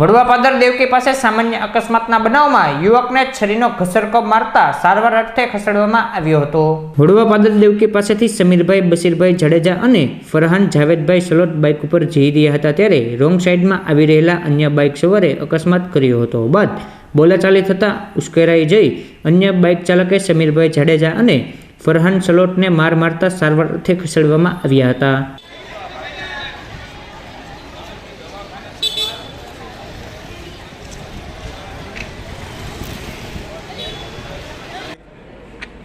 વડવા પાદર દેવકી પાસે સામાન્ય અકસ્માતના બનાવમાં યુવકને છરીનો ઘસરકો મારતા સારવાર અર્થે ખસેડવામાં આવ્યો હતો. વડવા પાદર દેવકી પાસેથી સમીરભાઈ, બશીરભાઈ જાડેજા અને ફરહાન જાવેદભાઈ સલોટ બાઇક ઉપર જઈ રહ્યા હતા ત્યારે રોંગ સાઈડમાં આવી રહેલા અન્ય બાઇક સવારે અકસ્માત કર્યો હતો. બાદ બોલાચાલી થતાં ઉશ્કેરાઈ જઈ અન્ય બાઇક ચાલકે સમીરભાઈ જાડેજા અને ફરહાન સલોટને માર મારતા સારવાર અર્થે ખસેડવામાં આવ્યા હતા.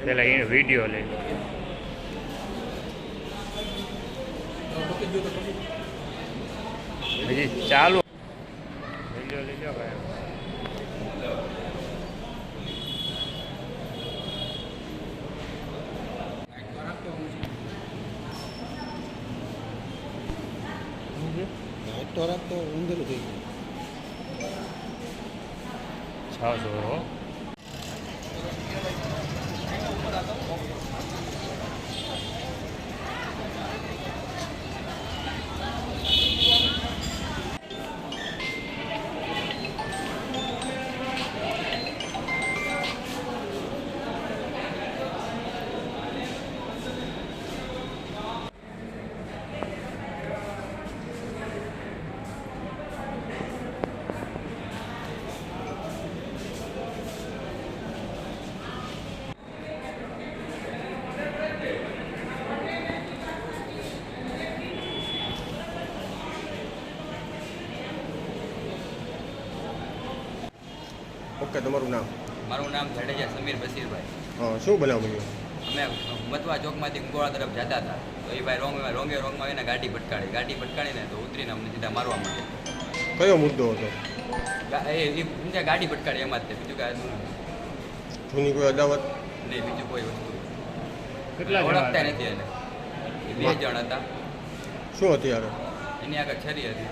પેલા એને વિડીયો લઈ લો હજી ચાલુ વિડીયો લઈ લો ભાઈ નાઇટ તો રાખતો ઊંધેલું થઈ ગયું だと思う。ઓકે તમારું નામ? મારું નામ જાડેજા સમીર બશીરભાઈ. હા શું બનાવ બન્યું? અમે મતવા ચોકમાંથી ગોળા તરફ જતા હતા. તો એ ભાઈ રોંગ રોંગે રોંગમાં એને ગાડી પટકાડી. ગાડી પટકાડીને તો ઉતરીને અમને સીધા મારવા માંડ્યા. કયો મુદ્દો હતો? એ એ ગાડી પટકાડી એમાં જ તે. બીજું કાંઈ હતું જૂની કોઈ અદાવત? નહીં બીજું કોઈ વસ્તુ. કેટલા જણા ઓળખતા નથી એને. એ બે જણ હતા. શું હથિયાર એની આગળ છરી હતી.